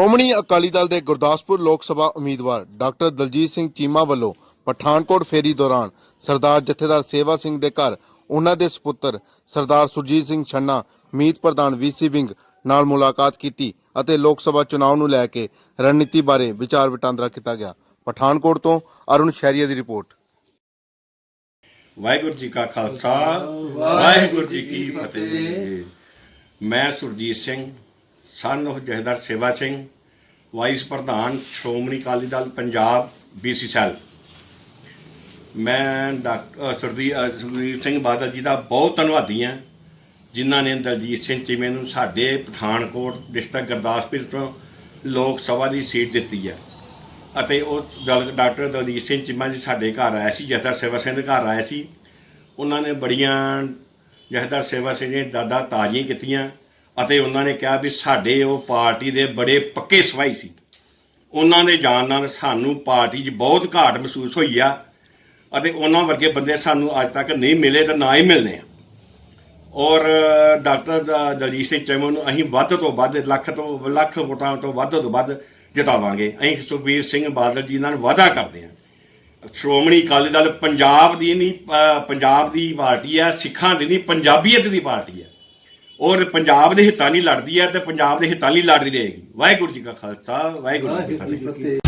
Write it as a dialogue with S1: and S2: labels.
S1: ਸ਼੍ਰੋਮਣੀ ਅਕਾਲੀ ਦਲ ਦੇ ਗੁਰਦਾਸਪੁਰ ਲੋਕ ਸਭਾ ਉਮੀਦਵਾਰ ਡਾਕਟਰ ਦਲਜੀਤ ਸਿੰਘ ਚੀਮਾ ਵੱਲੋਂ ਪਠਾਨਕੋਟ ਫੇਰੀ ਦੌਰਾਨ ਸਰਦਾਰ ਜਥੇਦਾਰ ਸੇਵਾ ਸਿੰਘ ਦੇ ਘਰ, ਉਹਨਾਂ ਦੇ ਸੁਪੁੱਤਰ ਸਰਦਾਰ ਸੁਰਜੀਤ ਸਿੰਘ ਛੰਨਾ, ਮੀਤ ਪ੍ਰਧਾਨ ਵੀਸੀ ਵਿੰਗ ਨਾਲ ਮੁਲਾਕਾਤ ਕੀਤੀ ਅਤੇ ਲੋਕ ਸਭਾ ਚੁਣਾਵ ਨੂੰ ਲੈ ਕੇ ਰਣਨੀਤੀ ਬਾਰੇ ਵਿਚਾਰ ਵਟਾਂਦਰਾ ਕੀਤਾ ਗਿਆ। ਪਠਾਨਕੋਟ ਤੋਂ ਅਰੁਣ ਸ਼ੈਰੀਆ ਦੀ ਰਿਪੋਰਟ।
S2: ਵਾਹਿਗੁਰੂ ਜੀ ਕਾ ਖਾਲਸਾ, ਵਾਹਿਗੁਰੂ ਜੀ ਕੀ ਫਤਿਹ। ਮੈਂ ਸੁਰਜੀਤ ਸਿੰਘ, ਸਨ of ਜਹਦਰ ਸੇਵਾ ਸਿੰਘ ਵਾਈਸ ਪ੍ਰਧਾਨ ਸ਼੍ਰੋਮਣੀ ਅਕਾਲੀ ਦਲ ਪੰਜਾਬ ਬੀਸੀ ਸੈਲ। ਮੈਂ ਡਾਕਟਰ ਸਰਦੀ ਸੁਖਬੀਰ ਸਿੰਘ ਬਾਦਲ ਜੀ ਦਾ ਬਹੁਤ ਧੰਨਵਾਦੀ ਹਾਂ, ਜਿਨ੍ਹਾਂ ਨੇ ਦਲਜੀਤ ਸਿੰਘ ਚੀਮੇ ਨੂੰ ਸਾਡੇ ਪਠਾਨਕੋਟ ਡਿਸਟ੍ਰਿਕਟ ਗੁਰਦਾਸਪੁਰ ਤੋਂ ਲੋਕ ਸਭਾ ਦੀ ਸੀਟ ਦਿੱਤੀ ਹੈ ਅਤੇ ਉਹ ਦਲ- ਡਾਕਟਰ ਦਲਜੀਤ ਸਿੰਘ ਚੀਮਾ ਜੀ ਸਾਡੇ ਘਰ ਆਇਆ ਸੀ, ਜਥੇਦਾਰ ਸੇਵਾ ਸਿੰਘ ਦੇ ਘਰ ਆਇਆ ਸੀ। ਉਹਨਾਂ ਨੇ ਬੜੀਆਂ ਜਥੇਦਾਰ ਸੇਵਾ ਸਿੰਘ ਨੇ ਦਾਦਾ ਤਾਜ਼ੀਆਂ ਕੀਤੀਆਂ। ਅਤੇ ਉਹਨਾਂ ਨੇ ਕਿਹਾ ਵੀ ਸਾਡੇ ਉਹ ਪਾਰਟੀ ਦੇ ਬੜੇ ਪੱਕੇ ਸਵਾਈ ਸੀ। ਉਹਨਾਂ ਦੇ ਜਾਣ ਨਾਲ ਸਾਨੂੰ ਪਾਰਟੀ 'ਚ ਬਹੁਤ ਘਾਟ ਮਹਿਸੂਸ ਹੋਈ ਆ ਅਤੇ ਉਹਨਾਂ ਵਰਗੇ ਬੰਦੇ ਸਾਨੂੰ ਅੱਜ ਤੱਕ ਨਹੀਂ ਮਿਲੇ ਤੇ ਨਾ ਹੀ ਮਿਲਨੇ ਆ। ਔਰ ਡਾਕਟਰ ਦ- ਦਲਜੀਤ ਸਿੰਘ ਚੈਮਨ ਨੂੰ ਅਸੀਂ ਵੱਧ ਤੋਂ ਵੱਧ, ਲੱਖ ਤੋਂ, ਲੱਖ ਵੋਟਾਂ ਤੋਂ ਵੱਧ ਤੋਂ ਵੱਧ ਜਿਤਾਵਾਂਗੇ। ਅਸੀਂ ਸੁਖਬੀਰ ਸਿੰਘ ਬਾਦਲ ਜੀ ਨਾਲ ਵਾਅਦਾ ਕਰਦੇ ਹਾਂ। ਸ਼੍ਰੋਮਣੀ ਅਕਾਲੀ ਦਲ ਪੰਜਾਬ ਦੀ ਨਹੀਂ ਪੰਜਾਬ ਦੀ ਪਾਰਟੀ ਹੈ, ਸਿੱਖਾਂ ਦੀ ਨਹੀਂ, ਪੰਜਾਬੀਅਤ ਦੀ ਪਾਰਟੀ ਹੈ। ਔਰ ਪੰਜਾਬ ਦੇ ਹਿੱਤਾਂ ਲਈ ਲੜਦੀ ਹੈ ਤੇ ਪੰਜਾਬ ਦੇ ਹਿੱਤਾਂ ਲਈ ਲੜਦੀ ਰਹੇਗੀ। ਵਾਹਿਗੁਰੂ ਜੀ ਕਾ ਖਾਲਸਾ ਵਾਹਿਗੁਰੂ ਜੀ ਕੀ
S3: ਫਤਿਹ।